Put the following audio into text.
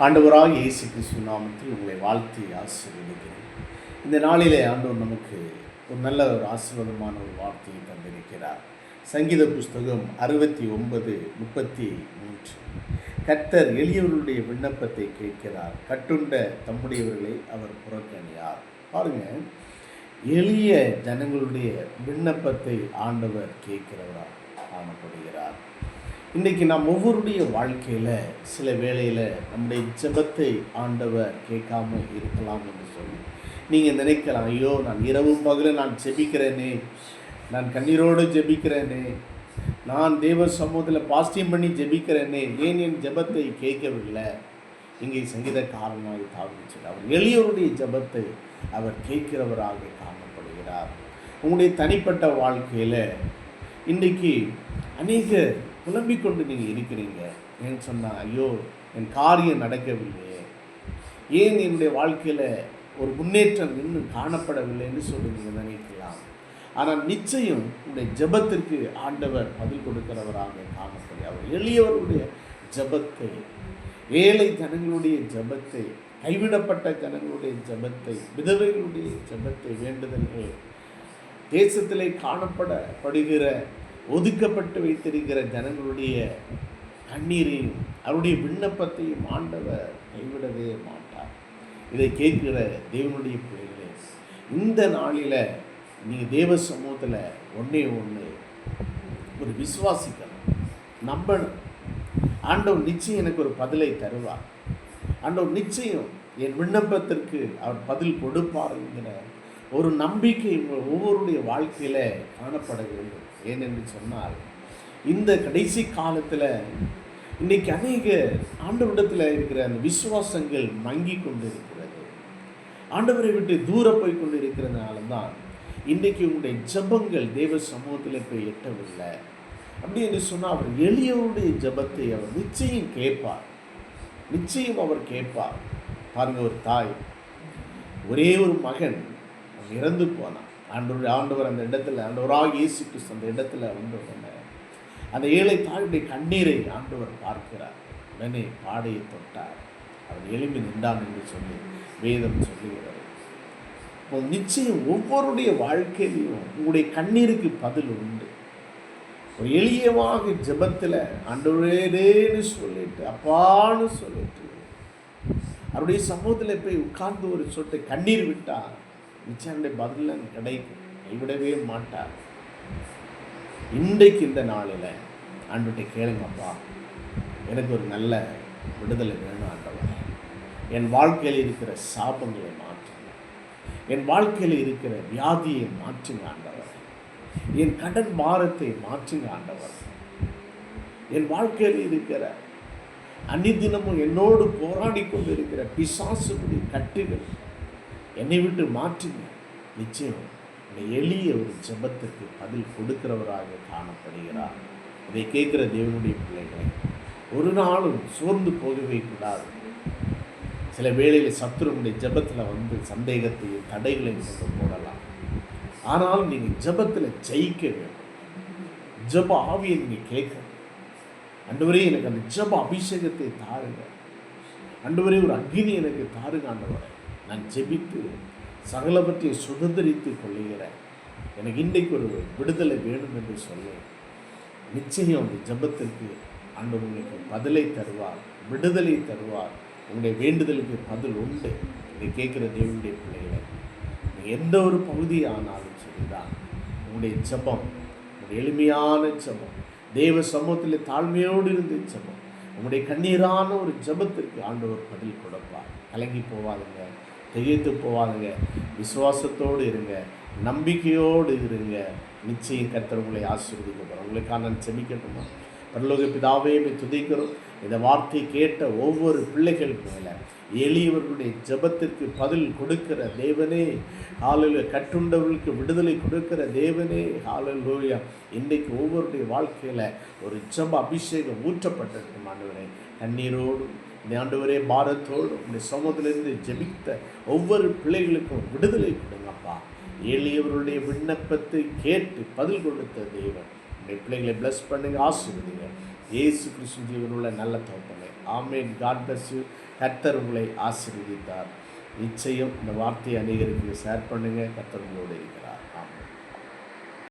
ஆண்டவராக இயேசு கிறிஸ்து நாமத்தில் உங்களை வாழ்த்தி ஆசீர்வதிக்கிறேன். இந்த நாளிலே ஆண்டவர் நமக்கு ஒரு நல்ல ஒரு ஆசீர்வாதமான ஒரு வார்த்தையை தந்திருக்கிறார். சங்கீத புஸ்தகம் அறுபத்தி ஒன்பது முப்பத்தி மூன்று. கர்த்தர் எளியவர்களுடைய விண்ணப்பத்தை கேட்கிறார். கட்டுண்ட தம்முடையவர்களை அவர் புறக்கணியார். பாருங்க எளிய ஜனங்களுடைய விண்ணப்பத்தை ஆண்டவர் கேட்கிறவராக காணப்படுகிறார். இன்றைக்கி நாம் ஒவ்வொருடைய வாழ்க்கையில் சில வேளையில் நம்முடைய ஜெபத்தை ஆண்டவர் கேட்காம இருக்கலாம் என்று சொல்லி. நீங்கள் நினைக்கலாம் ஐயோ நான் இரவும் பகலும் நான் ஜெபிக்கிறேனே. நான் கண்ணீரோடு ஜெபிக்கிறேனே. நான் தேவ சமூகத்தில் பாசிட்டிவ் பண்ணி ஜெபிக்கிறேனே. ஏன் என் ஜெபத்தை கேட்கவில்லை? இங்கே காரணமாக தாவிச்சு அவர் எளியோருடைய ஜெபத்தை அவர் கேட்கிறவராக காணப்படுகிறார். உங்களுடைய தனிப்பட்ட வாழ்க்கையில் இன்றைக்கி அநேக புலம்பிக்கொண்டு நீங்கள் இருக்கிறீங்க. ஏன்னு சொன்னால் ஐயோ என் காரியம் நடக்கவில்லையே ஏன் என்னுடைய வாழ்க்கையில் ஒரு முன்னேற்றம் இன்னும் காணப்படவில்லை என்று சொல்லி நீங்கள் நினைக்கலாம். ஆனால் நிச்சயம் உங்களுடைய ஜெபத்திற்கு ஆண்டவர் பதில் கொடுக்கிறவராக காணப்படும் அவர் எளியவருடைய ஜெபத்தை ஏழை ஜனங்களுடைய ஜெபத்தை கைவிடப்பட்ட ஜனங்களுடைய ஜெபத்தை விதவைகளுடைய ஜெபத்தை வேண்டுதல்கள் தேசத்திலே காணப்படப்படுகிற ஒதுக்கப்பட்டு வைத்திருக்கிற ஜனங்களுடைய கண்ணீரையும் அவருடைய விண்ணப்பத்தையும் ஆண்டவர் கைவிடவே மாட்டார். இதை கேட்கிற தேவனுடைய பிள்ளைகளே இந்த நாளில் நீங்கள் தேவ சமூகத்தில் ஒன்றே ஒன்று ஒரு விசுவாசிக்கணும் நம்பணும். ஆண்டவர் நிச்சயம் எனக்கு ஒரு பதிலை தருவார். ஆண்டவர் நிச்சயம் என் விண்ணப்பத்திற்கு அவர் பதில் கொடுப்பார் என்கிற ஒரு நம்பிக்கை ஒவ்வொருடைய வாழ்க்கையில் காணப்பட வேண்டும். ஏனென்று சொன்னால் இந்த கடைசி காலத்தில் இன்றைக்கி அநேக ஆண்டவரிடத்தில் இருக்கிற அந்த விசுவாசங்கள் மங்கி கொண்டு இருக்கிறது ஆண்டவரை விட்டு தூர போய் கொண்டு இருக்கிறதுனால தான் இன்றைக்கு உங்களுடைய ஜபங்கள் தேவ சமூகத்தில் போய் எட்டவில்லை. அப்படி என்று சொன்னால் அவர் எளியவருடைய ஜபத்தை அவர் நிச்சயம் கேட்பார். நிச்சயம் அவர் கேட்பார். பாருங்க ஒரு தாய் ஒரே ஒரு மகன் இறந்து போனான். ஆண்டவர் ஆண்டவர் அந்த இடத்துல ஆண்டவராக இயேசு கிறிஸ்து அந்த இடத்துல வந்து உடனே அந்த ஏழை தாயுடைய கண்ணீரை ஆண்டவர் பார்க்கிறார். உடனே பாடையை தொட்டார். அவன் எலும்பி நின்றான் என்று சொல்லி வேதம் சொல்லுகிறது. இப்போ நிச்சயம் ஒவ்வொருடைய வாழ்க்கையிலையும் உங்களுடைய கண்ணீருக்கு பதில் உண்டு. ஒரு எளியமாக ஜெபத்தில் ஆண்டவரேன்னு சொல்லிட்டு அப்பான்னு சொல்லிட்டு அவருடைய சமூகத்தில் போய் உட்கார்ந்து ஒரு சொட்டு கண்ணீர் விட்டால் நிச்சயம் பதில் கிடைக்கும் கைவிடவே மாட்டார். இன்றைக்கு இந்த நாளில் ஆண்டுகிட்ட கேளுங்கப்பா எனக்கு ஒரு நல்ல விடுதலை வேணும் ஆண்டவர். என் வாழ்க்கையில் இருக்கிற சாபங்களை மாற்றுங்க. என் வாழ்க்கையில் இருக்கிற வியாதியை மாற்றுங்க ஆண்டவர். என் கடன் பாரத்தை மாற்றுங்க ஆண்டவர். என் வாழ்க்கையில் இருக்கிற அன்னிதினமும் என்னோடு போராடி கொண்டிருக்கிற பிசாசுடைய கட்டுகள் என்னை விட்டு மாற்றுங்க நிச்சயம் இந்த எளிய ஒரு ஜெபத்துக்கு பதில் கொடுக்கிறவராக காணப்படுகிறார். இதை கேட்குற தேவனுடைய பிள்ளைகளை ஒரு நாளும் சோர்ந்து போகவே கூடாது. சில வேளையில் சத்துருடைய ஜபத்தில் வந்து சந்தேகத்தையும் தடைகளையும் கொண்டு போடலாம். ஆனாலும் நீங்கள் ஜெபத்தில் ஜெயிக்க வேண்டும். ஜப ஆவியை நீங்கள் கேட்கணும். அன்றுவரே எனக்கு அந்த ஜப அபிஷேகத்தை தாருங்க. அன்றுவரே ஒரு அக்னி எனக்கு தாருங்க ஆண்டவரை. நான் ஜெபித்து சகலவற்றை சுதந்திரித்து கொள்ளுகிறேன். எனக்கு இன்றைக்கு ஒரு விடுதலை வேணும் என்று சொல்ல நிச்சயம் அந்த ஜபத்திற்கு ஆண்டவர் உங்களுக்கு பதிலை தருவார் விடுதலை தருவார். உங்களுடைய வேண்டுதலுக்கு பதில் உண்டு. இதை கேட்குற தேவனுடைய பிள்ளைகளை எந்த ஒரு பகுதி ஆனாலும் சரிதான். உங்களுடைய ஜபம் உங்களுடைய எளிமையான ஜபம் தேவ சமூகத்தில் தாழ்மையோடு இருந்த ஜபம் உங்களுடைய கண்ணீரான ஒரு ஜபத்திற்கு ஆண்டவர் பதில் கொடுப்பார். கலங்கி போவாதுங்க. திகைத்து போவாதுங்க. விசுவாசத்தோடு இருங்க. நம்பிக்கையோடு இருங்க. நிச்சயம் கர்த்தர் உங்களை ஆசீர்வதிக்க போகிறோம் உங்களுக்காக நான் செமிக்கட்டுமா பரலோக பிதாவே துதிக்கிறோம். இந்த வார்த்தையை கேட்ட ஒவ்வொரு பிள்ளைகள் மேலே எளியவர்களுடைய ஜபத்திற்கு பதில் கொடுக்கிற தேவனே ஹாலில் கட்டுண்டவர்களுக்கு விடுதலை கொடுக்கிற தேவனே ஹாலில் லோயா இன்றைக்கு ஒவ்வொருடைய வாழ்க்கையில் ஒரு ஜப அபிஷேகம் ஊற்றப்பட்டிருக்கும் ஆண்டவரே. கண்ணீரோடும் ஆண்டவரே பாரத்தோடு உடைய சமூகத்திலிருந்து ஜெபித்த ஒவ்வொரு பிள்ளைகளுக்கும் விடுதலை கொடுங்கப்பா எளியவருடைய விண்ணப்பத்தை கேட்டு பதில் கொடுத்த தேவன் உடைய பிள்ளைகளை பிளஸ் பண்ணுங்க ஆசிர்வதிங்க. ஏசு கிருஷ்ண ஜீவனுள்ள நல்ல தோப்பனை ஆமேன். காட் பிளஸ் யூ கர்த்தர் உங்களை ஆசீர்வதித்தார். நிச்சயம் இந்த வார்த்தையை அநேகருக்கு ஷேர் பண்ணுங்கள் கர்த்தர் உங்களோட இருக்க